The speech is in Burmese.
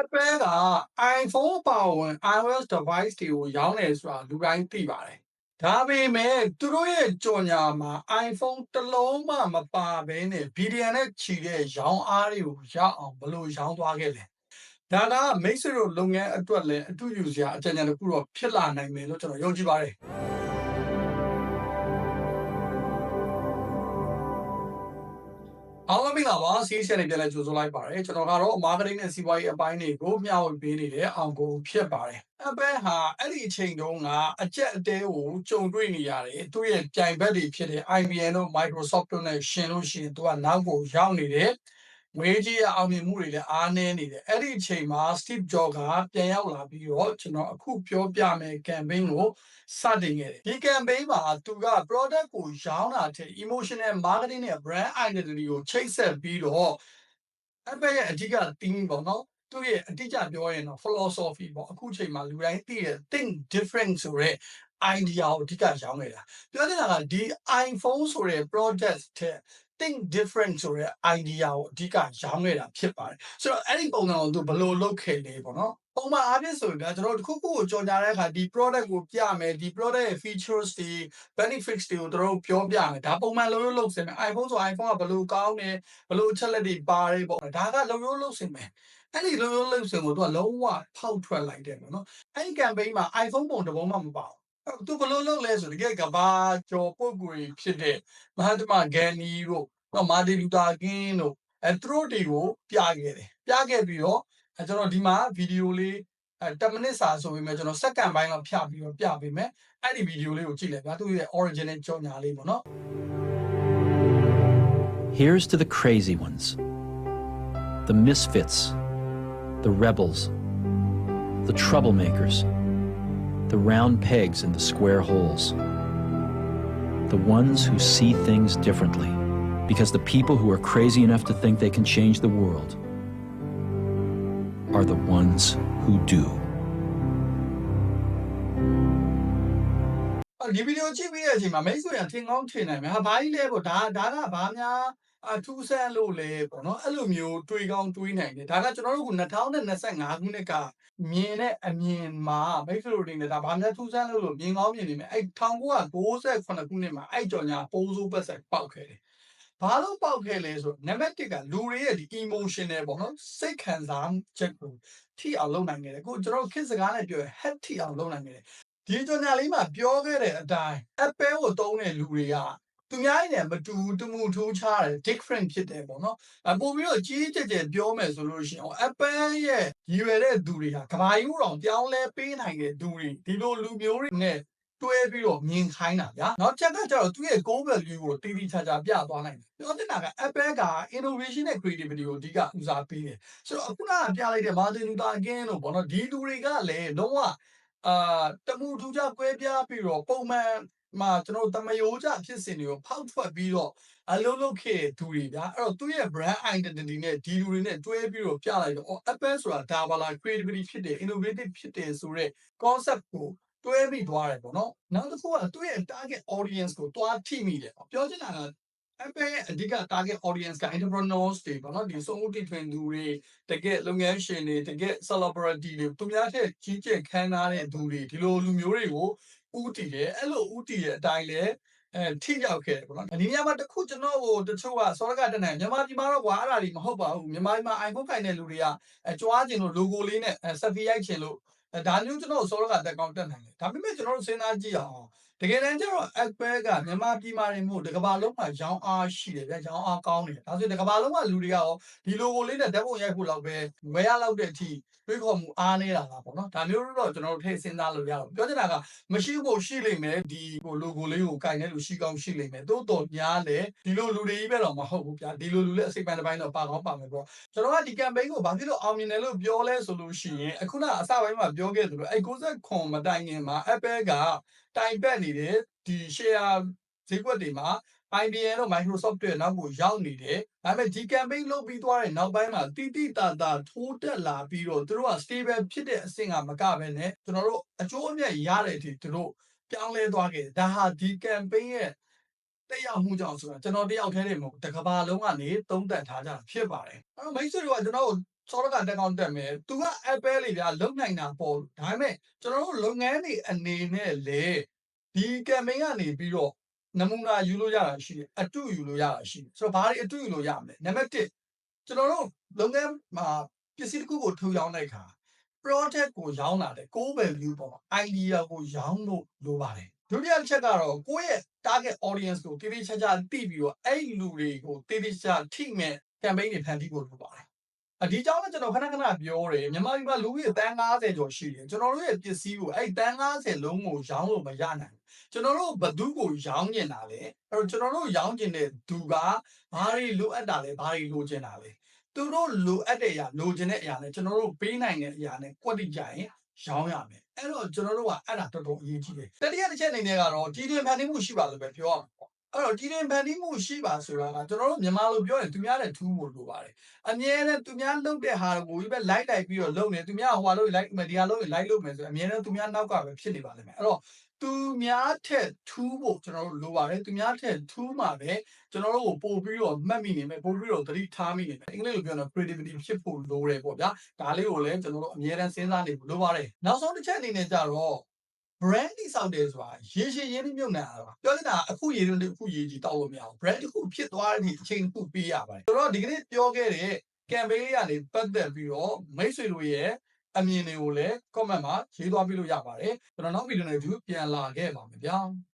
Apple က iPhone အပါအဝင် iOS device တွေကိုရောင်းတယ်ဆိုတာလူတိုင်းသိပါတယ်။ဒါပေမဲ့သူတို့ရဲ့ကြော်ညာမှာ iPhone တစ်လုံးမှမပါဘဲနဲ့ဘီလီယံနဲ့ချီတဲ့ရောင်းအားတွေကိုရအောင်ဘယ်လိုရောင်းသွားခဲ့လဲ။ဒါကမိတ်ဆွေတို့လုပ်ငန်းအတွက်လည်းအတူယူစရာအကြံဉာဏ်တစ်ခုတော့ဖြစ်လာနိုင်မယ်လို့ကျွန်တော်ယုံကြည်ပါတယ်။ အားလုံးမင်္ဂလာပါစီးဆက်နေပြန်လဲကြိုဆိုလိုက်ပါတယ်ကျွန်တော်ကတော့ marketing နဲ့စီးပွားရေးအပိုင်းတွေကိုမျှဝေပေးနေတဲ့အောင်ကိုဖြစ်ပါတယ် Apple ဟာအဲ့ဒီအချိန်တုန်းကအကြက်အတဲကိုကြုံတွေ့နေရတယ်သူရဲ့ပြိုင်ဘက်တွေဖြစ်တဲ့ IBM တို့ Microsoft တို့နဲ့ရှင်လို့ရှိရင်သူကနောက်ကိုရောက်နေတယ် ငွေကြီးရအောင်မြင်မှုတွေလည်းအားနည်းနေတယ်အဲ့ဒီအချိန်မှာ Steve Jobs ကပြန်ရောက်လာပြီးတော့ကျွန်တော်အခုပြောပြမယ် campaign ကိုစတင်ခဲ့တယ်ဒီ campaign မှာသူက product ကိုရောင်းတာထက် emotional marketing နဲ့ brand identity ကိုချိတ်ဆက်ပြီးတော့ Apple ရဲ့အဓိက theme ပေါ့နော်သူ့ရဲ့အတိအကျပြောရင်တော့ philosophy ပေါ့အခုချိန်မှာလူတိုင်းသိတဲ့ think different ဆိုတဲ့ idea ကိုအဓိကရောင်းနေတာပြောနေတာကဒီ iPhone ဆိုတဲ့ product ထက် think different ဆိုတဲ့ idea ကိုအဓိကရောင်းနေတာဖြစ်ပါတယ်ဆိုတော့အဲ့ဒီပုံစံကိုသူဘယ်လိုလုပ်ခဲ့လဲပေါ့နော်ပုံမှန်အားဖြင့်ဆိုရင်ကျွန်တော်တို့တစ်ခုခုကိုကြော်ညာတဲ့အခါဒီ product ကိုပြမယ်ဒီ product ရဲ့ features တွေ benefits တွေကိုတို့တို့ပြောပြမယ်ဒါပုံမှန်လုံးလုံးလုပ်စင်မယ် iPhone ဆို iPhone ကဘယ်လိုကောင်းတယ်ဘယ်လိုအချက်လက်တွေပါတယ်ပေါ့ဒါကလုံးလုံးလုပ်စင်မယ်အဲ့ဒီလုံးလုံးလုပ်စင်ကိုသူကလုံးဝဖောက်ထွက်လိုက်တယ်ပေါ့နော်အဲ့ဒီ campaign မှာ iPhone ပုံတစ်ပုံမှမပါဘူး သူဘယ်လိုလုပ်လဲဆိုတကယ်ကဘာကျော်ပုတ်ကိုဖြစ်တဲ့မဟာတမဂန်နီတို့တော့မာတီလူတာကင်းတို့အဲသူတို့တွေကိုပြခဲ့တယ်ပြခဲ့ပြီးတော့အဲကျွန်တော်ဒီမှာဗီဒီယိုလေးအဲ10မိနစ်စာဆိုပေမဲ့ကျွန်တော်စက္ကန့်ပိုင်းလောက်ဖြတ်ပြီးတော့ပြပေးမယ်အဲ့ဒီဗီဒီယိုလေးကိုကြည့်လိုက်ဗျာသူရဲ့ original ကြော်ညာလေးပေါ့နော် Here's to the crazy ones, the misfits, the rebels, the troublemakers, the round pegs in the square holes, the ones who see things differently, because the people who are crazy enough to think they can change the world are the ones who do. အော်ဒီဗီဒီယိုကြည့်ပြီးတဲ့အချိန်မှာမိတ်ဆွေကထင်ကောင်းထင်နိုင်မယ်ဟာဘာကြီးလဲပေါ့ဒါဒါကဘာများ အထူးဆန်းလို့လဲပေါ့နော်အဲ့လိုမျိုးတွေးကောင်းတွေးနိုင်တယ်ဒါကကျွန်တော်တို့က2025ခုနှစ်ကမြင်တဲ့အမြင်မှာမိတ်ဆွေတို့တွေနဲ့ဒါဘာများထူးဆန်းလို့လို့မြင်ကောင်းမြင်နေမယ်အဲ့1998ခုနှစ်မှာအဲ့ကြော်ညာပိုးစိုးပတ်ဆက်ပေါက်ခဲ့တယ်ဘာလို့ပေါက်ခဲ့လဲဆိုနံပါတ်1ကလူတွေရဲ့ဒီ emotional ပေါ့နော်စိတ်ခံစားချက်ကိုထိအောင်လုပ်နိုင်ခဲ့တယ်ကိုကျွန်တော်ခေတ်စကားနဲ့ပြောရင် head ထိအောင်လုပ်နိုင်ခဲ့တယ်ဒီကြော်ညာလေးမှာပြောခဲ့တဲ့အတိုင်း Apple ကိုသုံးတဲ့လူတွေက သူများနဲ့မတူတမှုထိုးခြားတယ် different ဖြစ်တယ်ပေါ့နော်အပို့ပြီးတော့ကြီးကြဲကြဲပြောမယ်ဆိုလို့ရှိရင် Apple ရဲ့ရည်ရွယ်တဲ့သူတွေဟာကဘာယူတော်ပြောင်းလဲပေးနိုင်တဲ့သူတွေဒီလိုလူမျိုးတွေနဲ့တွဲပြီးတော့မြင်ခိုင်းတာဗျာ။နောက်ချက်ကကျတော့သူ့ရဲ့ core value ကိုတည်တည်ချာချာပြသွားနိုင်တယ်။ပြောတင်တာက Apple က innovation နဲ့ creativity ကိုအဓိကဦးစားပေးတယ်။ဆိုတော့အခုနကပြလိုက်တဲ့ Martin Luther King တို့ပေါ့နော်ဒီလူတွေကလည်းလုံးဝအာတမှုထူးခြားကွဲပြားပြီးတော့ပုံမှန် မှာကျွန်တော်တို့တမယိုးကြဖြစ်စဉ်တွေကိုဖောက်ထွက်ပြီးတော့အလုံးလုံးခဲ့သူတွေဗျာအဲ့တော့သူ့ရဲ့ brand identity နဲ့ဒီလူတွေနဲ့တွဲပြီးတော့ပြလိုက်တော့အော် Apple ဆိုတာဒါပါလား creativity ဖြစ်တယ် innovative ဖြစ်တယ်ဆိုတော့ concept ကိုတွဲပြီးသွားတယ်ပေါ့နော်နောက်တစ်ခုကသူ့ရဲ့ target audience ကိုတွားထိမိတယ်ပေါ့ပြောချင်တာက Apple ရဲ့အဓိက target audience က entrepreneurs တွေပေါ့နော်ဒီစုံဦးတီထွင်သူတွေတကယ်လုပ်ငန်းရှင်တွေတကယ် celebrity တွေသူများထက်ကြီးကျယ်ခမ်းနားတဲ့သူတွေဒီလိုလူမျိုးတွေကို ဥတီတယ်အဲ့လိုဥတီရဲ့အတိုင်းလဲအဲထိရောက်ခဲ့တယ်ပေါ့နော်ဒီနေရာမှာတခုကျွန်တော်ကိုတချို့ကစောရကတက်နိုင်မြန်မာပြည်မှာတော့ကွာအဲ့ဒါတွေမဟုတ်ပါဘူးမြန်မာပြည်မှာ iPhone ခိုင်တဲ့လူတွေကအဲကြွားကျင်လို့ logo လေးနဲ့အဲ selfie ရိုက်ချင်လို့အဲဒါမျိုးကျွန်တော်စောရကတက်ကောင်းတက်နိုင်တယ်ဒါပေမဲ့ကျွန်တော်တို့စဉ်းစားကြည့်အောင် တကယ်တမ်းကျတော့ Apple ကမြန်မာပြည်မှာနေမို့တကဘာလုံးမှာရောင်းအားရှိတယ်ဗျရောင်းအားကောင်းတယ်ဒါဆိုရင်တကဘာလုံးမှာလူတွေကရောဒီ logo လေးနဲ့ဓာတ်ပုံရိုက်ဖို့လောက်ပဲဝယ်ရလောက်တဲ့အထိတွေးခေါ်မှုအားနေတာလားပေါ့နော်ဒါမျိုးတော့ကျွန်တော်တို့ထည့်စဉ်းစားလို့ရတော့ပြောချင်တာကမရှိဖို့ရှိလိမ့်မယ်ဒီဟို logo လေးကိုကင်တဲ့လူရှိကောင်းရှိလိမ့်မယ်တိုးတော်များလေဒီလိုလူတွေကြီးပဲတော့မဟုတ်ဘူးဗျာဒီလိုလူလည်းအစိပ်ပိုင်းတစ်ပိုင်းတော့ပါကောင်းပါမယ်ပေါ့ကျွန်တော်ကဒီ campaign ကိုဘာဖြစ်လို့အောင်မြင်တယ်လို့ပြောလဲဆိုလို့ရှိရင်အခုနအစပိုင်းမှာပြောခဲ့သလိုအဲ60ခွန်မတိုင်ခင်မှာ Apple ကတိုင်ပတ်နေတဲ့ဒီ share ဈေးကွက်တွေမှာ IBM တို့ Microsoft တွေနောက်ကိုရောက်နေတယ်။ဒါပေမဲ့ဒီ campaign လုပ်ပြီးသွားတဲ့နောက်ပိုင်းမှာတိတိတသာထိုးတက်လာပြီးတော့သူတို့က stable ဖြစ်တဲ့အဆင့်ကမကဘဲနဲ့ကျွန်တော်တို့အကျိုးအမြတ်ရတဲ့အထိသူတို့ပြောင်းလဲသွားခဲ့တယ်။ဒါဟာဒီ campaign ရဲ့တက်ရောက်မှုကြောင့်ဆိုတာကျွန်တော်တယောက်တည်းတည်းမဟုတ်ဘူး။တစ်ကမ္ဘာလုံးကနေသုံးသပ်ထားကြတာဖြစ်ပါတယ်။အဲ့တော့မိတ်ဆွေတို့ကကျွန်တော်တို့စောရကတက်ကောင်းတက်မယ်သူက Apple လေဗျာလုံနိုင်တာပေါ့ဒါပေမဲ့ကျွန်တော်တို့လုပ်ငန်းတွေအနေနဲ့လေ ဒီ campaign ကနေပြီးတော့နမူနာယူလို့ရတာရှိတယ်အတူယူလို့ရတာရှိတယ်ဆိုတော့ဘာတွေအတူယူလို့ရမလဲနံပါတ်1ကျွန်တော်တို့လုပ်ငန်းမှာပစ္စည်းတစ်ခုကိုထုတ်ရောင်းတဲ့အခါ project ကိုရောင်းလာတယ် core value ပေါ့ idea ကိုရောင်းလို့လိုပါတယ်ဒုတိယတစ်ချက်ကတော့ကိုယ့်ရဲ့ target audience ကိုတည်တည်ချာချာသိပြီးတော့အဲ့လူတွေကိုတည်တည်ချာထိမဲ့ campaign တွေဖန်တီးဖို့လိုပါတယ်အ ဒီကြောင့်လည်းကျွန်တော်ခဏခဏပြောတယ်မြန်မာပြည်မှာလူကြီးတန်း90ကျော်ရှိတယ်ကျွန်တော်တို့ရဲ့ပစ္စည်းကိုအဲ့တန်း90လုံးကိုရောင်းလို့မရနိုင်ဘူးကျွန်တော်တို့ဘသူကိုရောင်းကျင်တာလဲအဲ့တော့ကျွန်တော်တို့ရောင်းကျင်တဲ့သူကဘာတွေလိုအပ်တာလဲဘာတွေလိုချင်တာလဲသူတို့လိုအပ်တဲ့အရာလိုချင်တဲ့အရာနဲ့ကျွန်တော်တို့ပေးနိုင်တဲ့အရာနဲ့ကွက်တိကြရင်ရောင်းရမယ်အဲ့တော့ကျွန်တော်တို့ကအဲ့ဒါတော်တော်အရေးကြီးတယ်တတိယတစ်ချက်အနေနဲ့ကတော့ကြီးတွင်ဖန်တီးမှုရှိပါလို့ပဲပြောရမှာပေါ့ အဲ့တော့ကြီးတွင်ဖန်တီးမှုရှိပါဆိုတာကကျွန်တော်တို့မြန်မာလိုပြောရင်သူများတဲ့ထူးဖို့လိုပါတယ်အမြဲတမ်းသူများလုပ်တဲ့ဟာကိုကြီးပဲ like လိုက်ပြီးတော့လုပ်နေသူများဟိုဟာလို့ like မယ်ဒီဟာလို့ like လုပ်မယ်ဆိုရင်အမြဲတမ်းသူများနောက်ကပဲဖြစ်နေပါလိမ့်မယ်အဲ့တော့သူများထက်ထူးဖို့ကျွန်တော်တို့လိုပါတယ်သူများထက်ထူးမှာပဲကျွန်တော်တို့ကိုပို့ပြီးတော့မှတ်မိနေမယ်ပို့ပြီးတော့သတိထားမိနေမယ်အင်္ဂလိပ်လိုပြောရင် creativity ဖြစ်ဖို့လိုတယ်ပေါ့ဗျာဒါလေးကိုလည်းကျွန်တော်တို့အမြဲတမ်းစဉ်းစားနေဖို့လိုပါတယ်နောက်ဆုံးတစ်ချက်အနေနဲ့ကြတော့ brand တိစောက်တယ်ဆိုတာရေရှည်ရင်းနှီးမြုပ်နှံရတာပြောနေတာအခုရေတွင်းတစ်ခုရေကြီးတောက်လို့မရဘူး brand တစ်ခုဖြစ်သွားတဲ့အချိန်တစ်ခုပေးရပါတယ်ဆိုတော့ဒီကနေ့ပြောခဲ့တဲ့ campaign လေးကနေပတ်သက်ပြီးတော့မိတ်ဆွေတို့ရဲ့အမြင်တွေကိုလည်း comment မှာရေးသွားပြလို့ရပါတယ်ကျွန်တော်နောက်ဗီဒီယိုနဲ့ view ပြန်လာခဲ့ပါမယ်ဗျာ